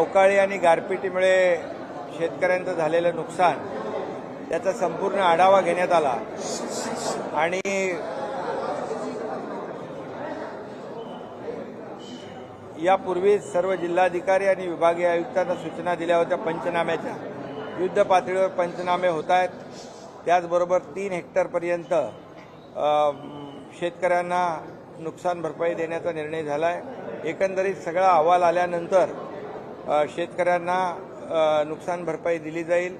अवकाळी आणि गारपिटीमुळे शेतकऱ्यांचं झालेलं नुकसान त्याचा संपूर्ण आढावा घेण्यात आला. आणि यापूर्वीच सर्व जिल्हाधिकारी आणि विभागीय आयुक्तांना सूचना दिल्या होत्या पंचनाम्याच्या. युद्ध पातळीवर पंचनामे होत आहेत त्याचबरोबर तीन हेक्टरपर्यंत शेतकऱ्यांना नुकसान भरपाई देण्याचा निर्णय झाला आहे एकंदरीत सगळा अहवाल आल्यानंतर शेतकऱ्यांना नुकसान भरपाई दिली जाईल.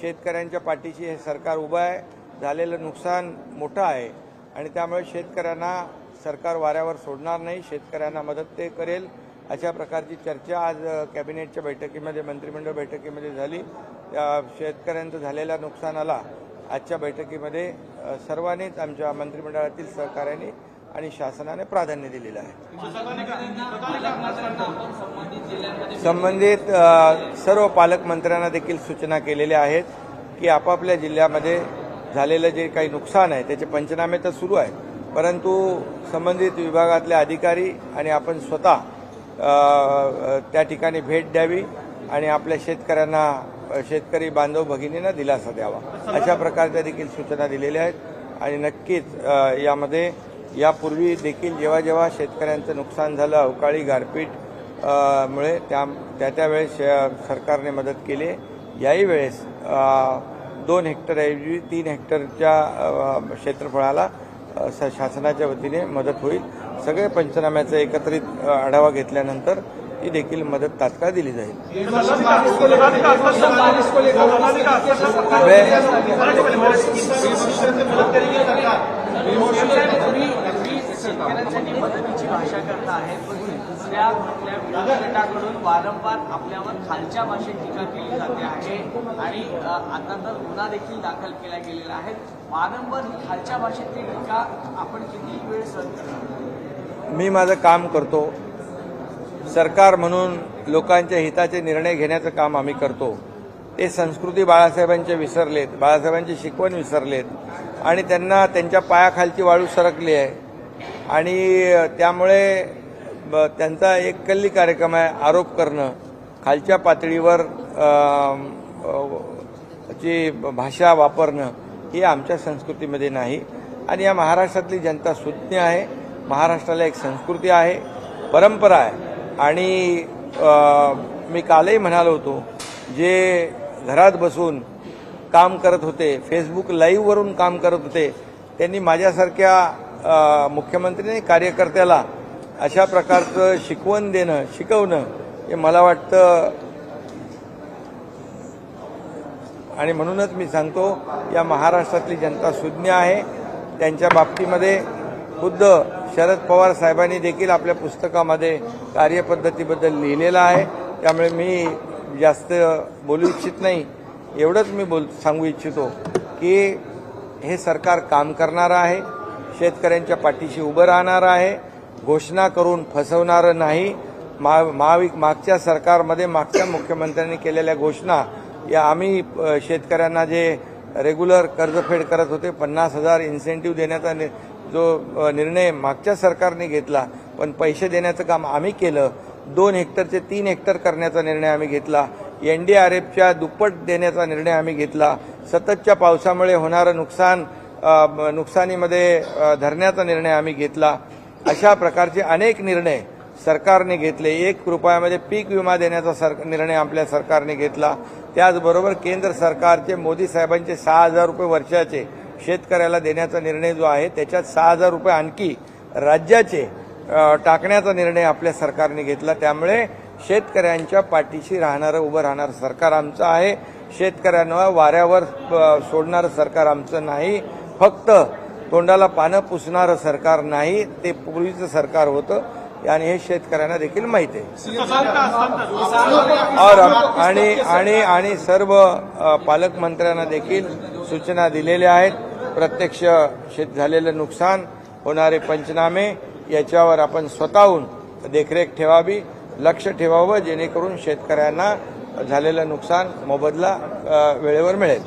शेतकऱ्यांच्या पाठीशी हे सरकार उभं आहे. झालेलं नुकसान मोठं आहे. आणि त्यामुळे शेतकऱ्यांना सरकार वाऱ्यावर सोडणार नाही. शेतकऱ्यांना मदत ते करेल. अशा प्रकारची चर्चा आज कॅबिनेटच्या बैठकीमध्ये मंत्रिमंडळ बैठकीमध्ये झाली. त्या शेतकऱ्यांचं झालेल्या नुकसानाला आजच्या बैठकीमध्ये सर्वांनीच आमच्या मंत्रिमंडळातील सहकाऱ्यांनी आणि शासनाने प्राधान्य दिलेलं आहे. संबंधित सर्व पालकमंत्र्यांना देखील सूचना केलेल्या आहेत की आपापल्या जिल्ह्यामध्ये झालेलं जे काही नुकसान आहे त्याचे पंचनामे तर सुरू आहे परंतु संबंधित विभागातले अधिकारी आणि आपण स्वतः त्या ठिकाणी भेट द्यावी आणि आपल्या शेतकऱ्यांना शेतकरी बांधव भगिनींना दिलासा द्यावा. अशा प्रकारच्या देखील सूचना दिलेल्या आहेत आणि नक्कीच यामध्ये यापूर्वी देखील जेव्हा जेव्हा शेतकऱ्यांचं नुकसान झालं अवकाळी गारपीट मुळे त्या त्या त्यावेळेस सरकारने मदत केली. याही वेळेस दोन हेक्टरऐवजी तीन हेक्टरच्या क्षेत्रफळाला स- शासनाच्या वतीने मदत होईल. सगळे पंचनाम्याचा एकत्रित आढावा घेतल्यानंतर ही देखील मदत तात्काळ दिली जाईल. शेतकऱ्यांसाठी मदतीची भाषा करता आहे. पण दुसऱ्या कुठल्या विरोधी गटाकडून वारंवार आपल्यावर खालच्या भाषेत टीका केली जाते आहे. आणि आता तर गुन्हा देखील दाखल केला गेलेला आहे. वारंवार खालच्या भाषेतली टीका आपण किती वेळ सहन करणार? मी माझं काम करतो. सरकार म्हणून लोकांच्या हिताचे निर्णय घेण्याचं काम आम्ही करतो. ते संस्कृती बाळासाहेबांचे विसरलेत बाळासाहेबांची शिकवण विसरलेत. आणि त्यांना त्यांच्या पायाखालची वाळू सरकली आहे. आणि त्यामुळे ब- त्यांचा एक कल्ली कार्यक्रम आहे आरोप करणं. खालच्या पातळीवर जी ची भाषा वापरणं ही आमच्या संस्कृतीमध्ये नाही. आणि या महाराष्ट्रातली जनता सुज्ञ आहे. महाराष्ट्राला एक संस्कृती आहे परंपरा आहे. आणि मी कालही म्हणालो होतो जे घरात बसून काम करत होते फेसबुक लाईव्हवरून काम करत होते त्यांनी माझ्यासारख्या अ, मुख्यमंत्री कार्यकर्त्याला अशा प्रकारचं शिकवण देणं शिकवणं हे मला वाटतं आणि म्हणूनच मी सांगतो या महाराष्ट्रातली जनता सुज्ञ आहे. त्यांच्या बाबतीमध्ये खुद्द शरद पवार साहेबांनी देखील आपल्या पुस्तकामध्ये कार्यपद्धतीबद्दल लिहिलेलं आहे. त्यामुळे मी जास्त बोलू इच्छित नाही. एवढंच मी बोल सांगू इच्छितो की हे सरकार काम करणारं आहे. शेतकऱ्यांच्या पाठीशी उभं राहणार आहे. घोषणा करून फसवणारं नाही. मा महावि मागच्या सरकारमध्ये मागच्या मुख्यमंत्र्यांनी केलेल्या घोषणा या आम्ही शेतकऱ्यांना जे रेग्युलर कर्जफेड करत होते पन्नास हजार इन्सेंटिव्ह देण्याचा नि- जो निर्णय मागच्या सरकारने घेतला पण पैसे देण्याचं काम आम्ही केलं. दोन हेक्टरचे तीन हेक्टर करण्याचा निर्णय आम्ही घेतला. एन डी आर एफच्या दुप्पट देण्याचा निर्णय आम्ही घेतला. सततच्या पावसामुळे होणारं नुकसान नुकसानीमध्ये धरण्याचा निर्णय आम्ही घेतला. अशा प्रकारचे अनेक निर्णय सरकारने घेतले. एक रुपयामध्ये पीक विमा देण्याचा सर निर्णय आपल्या सरकारने घेतला. त्याचबरोबर केंद्र सरकारचे मोदी साहेबांचे सहा हजार रुपये वर्षाचे शेतकऱ्याला देण्याचा निर्णय जो आहे त्याच्यात सहा हजार रुपये आणखी राज्याचे टाकण्याचा निर्णय आपल्या सरकारने घेतला. त्यामुळे शेतकऱ्यांच्या पाठीशी राहणारं उभं राहणारं सरकार आमचं आहे. शेतकऱ्यांना वाऱ्यावर सोडणारं सरकार आमचं नाही. फक्त तोंडाला पानं पुसणारं सरकार नाही ते पूर्वीचं सरकार होतं आणि हे शेतकऱ्यांना देखील माहिती आहे. आणि आणि आणि सर्व पालकमंत्र्यांना देखील सूचना दिलेल्या आहेत. प्रत्यक्ष शेत झालेलं नुकसान होणारे पंचनामे याच्यावर आपण स्वतःहून देखरेख ठेवावी लक्ष ठेवावं जेणेकरून शेतकऱ्यांना झालेलं नुकसान मोबदला वेळेवर मिळेल.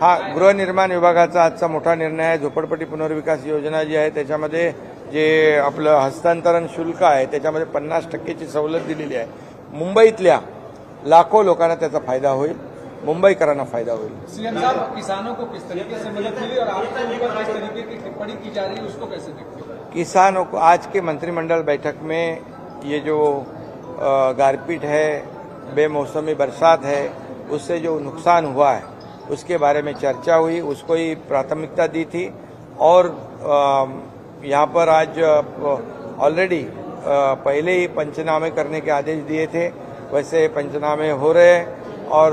हा गृहनिर्माण विभागाचा आजचा मोठा निर्णय आहे. झोपडपट्टी पुनर्विकास योजना जी आहे त्याच्यामध्ये जे आपलं हस्तांतरण शुल्क आहे त्याच्यामध्ये पन्नास टक्केची सवलत दिलेली आहे. मुंबईतल्या लाखो लोकांना त्याचा फायदा होईल. मुंबईकरांना फायदा होईल. सीएम साहब किसानों को किस तरीके से मदद मिली और आपके ऊपर किस तरीके की टिप्पणी की जा रही है उसको कैसे देखते किसानों को आज के मंत्रिमंडल बैठक में ये जो गारपीट है, बेमौसमी बरसात है, उससे जो नुकसान हुआ है, उसके बारे में चर्चा हुई, उसको ही प्राथमिकता दी थी और यहाँ पर आज ऑलरेडी पहले ही पंचनामे करने के आदेश दिए थे, वैसे पंचनामे हो रहे हैं और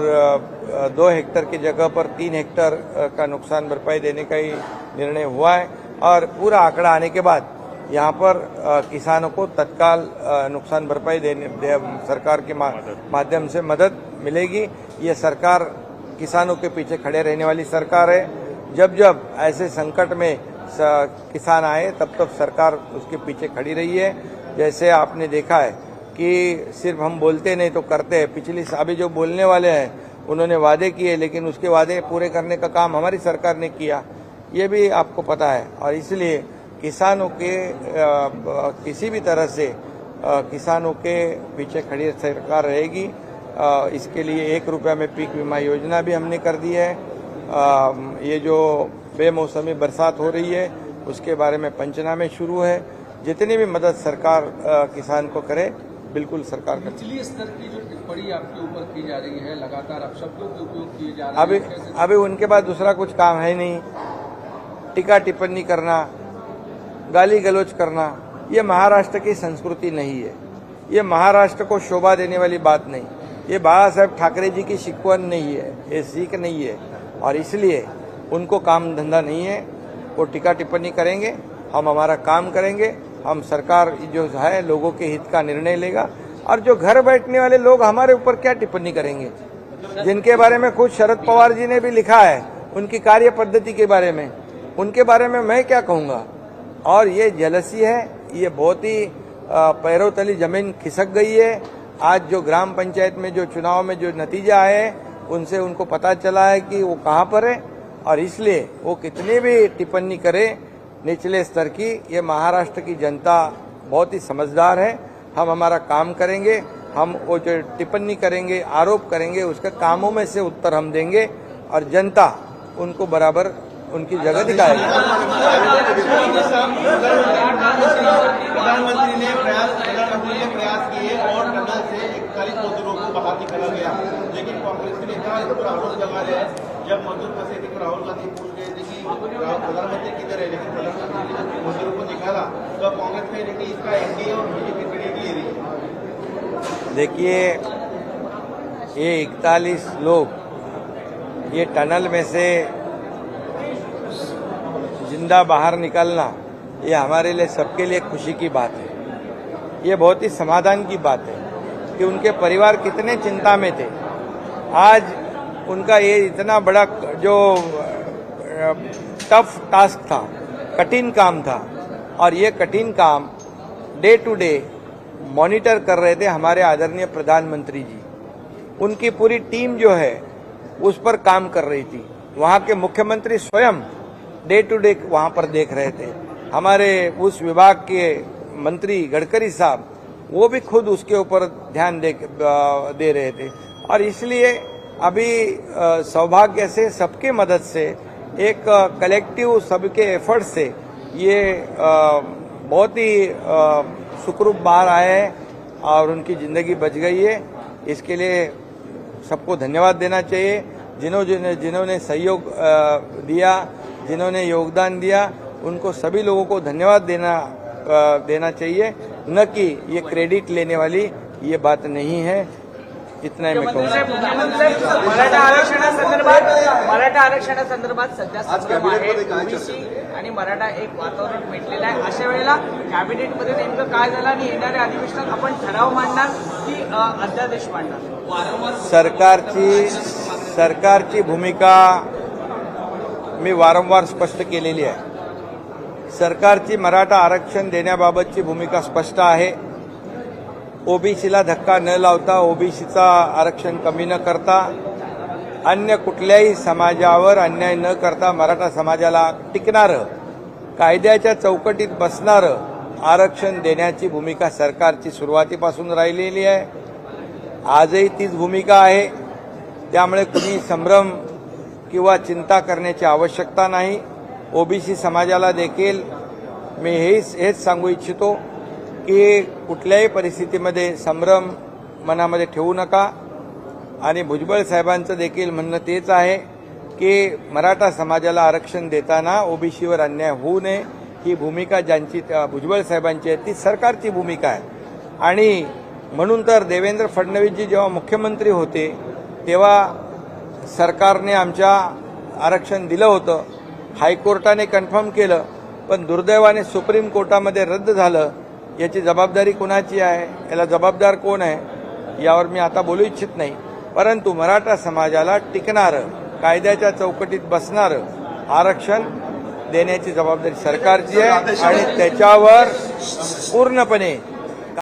दो हेक्टर की जगह पर तीन हेक्टर का नुकसान भरपाई देने का ही निर्णय हुआ है और पूरा आंकड़ा आने के बाद यहाँ पर किसानों को तत्काल नुकसान भरपाई देने दे, सरकार के मा- माध्यम से मदद मिलेगी। ये सरकार किसानों के पीछे खड़े रहने वाली सरकार है। जब जब ऐसे संकट में किसान आए तब तब सरकार उसके पीछे खड़ी रही है। जैसे आपने देखा है कि सिर्फ़ हम बोलते नहीं तो करते हैं। पिछली अभी जो बोलने वाले हैं उन्होंने वादे किए लेकिन उसके वादे पूरे करने का काम हमारी सरकार ने किया। ये भी आपको पता है। और इसलिए किसानों के किसी भी तरह से किसानों के पीछे खड़ी सरकार रहेगी। इसके लिए एक रुपया में पीक बीमा योजना भी हमने कर दी है। ये जो बेमौसमी बरसात हो रही है उसके बारे में पंचनामे शुरू है। जितनी भी मदद सरकार किसान को करे बिल्कुल सरकार करे। निचली स्तर की जो टिप्पणी आपके ऊपर की जा रही है लगातार आप शब्दों के उपयोग किए जा रहे अभी हैं कैसे अभी उनके पास दूसरा कुछ काम है नहीं। टीका टिप्पणी करना गाली गलौज करना, ये महाराष्ट्र की संस्कृति नहीं है। ये महाराष्ट्र को शोभा देने वाली बात नहीं। ये बाबा साहेब ठाकरे जी की शिकवन नहीं है, ये सीख नहीं है। और इसलिए उनको काम धंधा नहीं है, वो टीका टिप्पणी करेंगे, हम हमारा काम करेंगे, हम सरकार जो है लोगों के हित का निर्णय लेगा। और जो घर बैठने वाले लोग हमारे ऊपर क्या टिप्पणी करेंगे? जिनके बारे में खुद शरद पवार जी ने भी लिखा है, उनकी कार्य पद्धति के बारे में। उनके बारे में मैं क्या कहूँगा? और ये जलसी है, ये बहुत ही पैरों तली ज़मीन खिसक गई है। आज जो ग्राम पंचायत में जो चुनाव में जो नतीजा है उनसे उनको पता चला है कि वो कहाँ पर है और इसलिए वो कितनी भी टिप्पणी करे निचले स्तर की, ये महाराष्ट्र की जनता बहुत ही समझदार है। हम हमारा काम करेंगे, हम वो जो टिप्पणी करेंगे, आरोप करेंगे, उसके कामों में से उत्तर हम देंगे और जनता उनको बराबर उनकी जगह दिखाएगी प्रधानमंत्री ने प्रयास प्रधानमंत्री ने प्रयास किए और टनल से इकतालीस मजदूरों को बाहर निकाला गया। लेकिन कांग्रेस के नेता इस पर आरोप लगा रहे हैं। जब मजदूर फंसे थे तो राहुल गांधी पूछ रहे थे कि प्रधानमंत्री किधर है लेकिन प्रधानमंत्री ने जब मजदूरों को निकाला तो कांग्रेस ने कि इसका एनडीए और बीजेपी क्रेडिट ले रही है देखिए ये इकतालीस लोग ये टनल में से ज़िंदा बाहर निकलना, ये हमारे लिए सबके लिए खुशी की बात है। ये बहुत ही समाधान की बात है कि उनके परिवार कितने चिंता में थे। आज उनका ये इतना बड़ा जो टफ टास्क था, कठिन काम था, और ये कठिन काम डे टू डे मॉनिटर कर रहे थे हमारे आदरणीय प्रधानमंत्री जी। उनकी पूरी टीम जो है, उस पर काम कर रही थी। वहाँ के मुख्यमंत्री स्वयं डे टू डे वहाँ पर देख रहे थे। हमारे उस विभाग के मंत्री गडकरी साहब, वो भी खुद उसके ऊपर ध्यान दे दे रहे थे। और इसलिए अभी सौभाग्य से, सबके मदद से, एक कलेक्टिव सबके एफर्ट से ये बहुत ही सुखरूप बाहर आए हैं और उनकी ज़िंदगी बच गई है। इसके लिए सबको धन्यवाद देना चाहिए। जिन्होंने जिन्होंने सहयोग दिया जिन्होंने योगदान दिया उनको सभी लोगों को धन्यवाद देना देना चाहिए। न कि ये क्रेडिट लेने वाली ये बात नहीं है। इतना ही मैं मराठा आरक्षणासंदर्भात मराठा आरक्षणासंदर्भात सध्या आणि मराठा एक वातावरण पेटलेलं आहे. अशा वेळेला कॅबिनेटमध्ये नेमकं काय झालं आणि येणाऱ्या अधिवेशनात आपण ठराव मांडणार की अध्यादेश मांडणार? सरकारची सरकारची भूमिका मी वारंवार स्पष्ट केलेली आहे. सरकारची मराठा आरक्षण देण्याबाबतची भूमिका स्पष्ट आहे. ओबीसीला धक्का न लावता ओबीसीचा आरक्षण कमी न करता अन्य कुठल्याही समाजावर अन्याय न करता मराठा समाजाला टिकणारं कायद्याच्या चौकटीत बसणारं आरक्षण देण्याची भूमिका सरकारची सुरुवातीपासून राहिलेली आहे. आजही तीच भूमिका आहे. त्यामुळे कुणी संभ्रम किंवा चिंता करण्याची आवश्यकता नाही. ओबीसी समाजाला देखील मी हेच हेच सांगू इच्छितो की कुठल्याही परिस्थितीमध्ये संभ्रम मनामध्ये ठेवू नका. आणि भुजबळ साहेबांचं देखील म्हणणं तेच आहे की मराठा समाजाला आरक्षण देताना ओबीसीवर अन्याय होऊ नये. ही भूमिका ज्यांची त्या भुजबळ साहेबांची आहे ती सरकारची भूमिका आहे. आणि म्हणून तर देवेंद्र फडणवीसजी जेव्हा मुख्यमंत्री होते तेव्हा सरकारने आमच्या आरक्षण दिलं होतं. हायकोर्टाने कन्फर्म केलं पण दुर्दैवाने सुप्रीम कोर्टामध्ये रद्द झालं. याची जबाबदारी कोणाची आहे? याला जबाबदार कोण आहे? यावर मी आता बोलू इच्छित नाही. परंतु मराठा समाजाला टिकणारं कायद्याच्या चौकटीत बसणारं आरक्षण देण्याची जबाबदारी सरकारची आहे आणि त्याच्यावर पूर्णपणे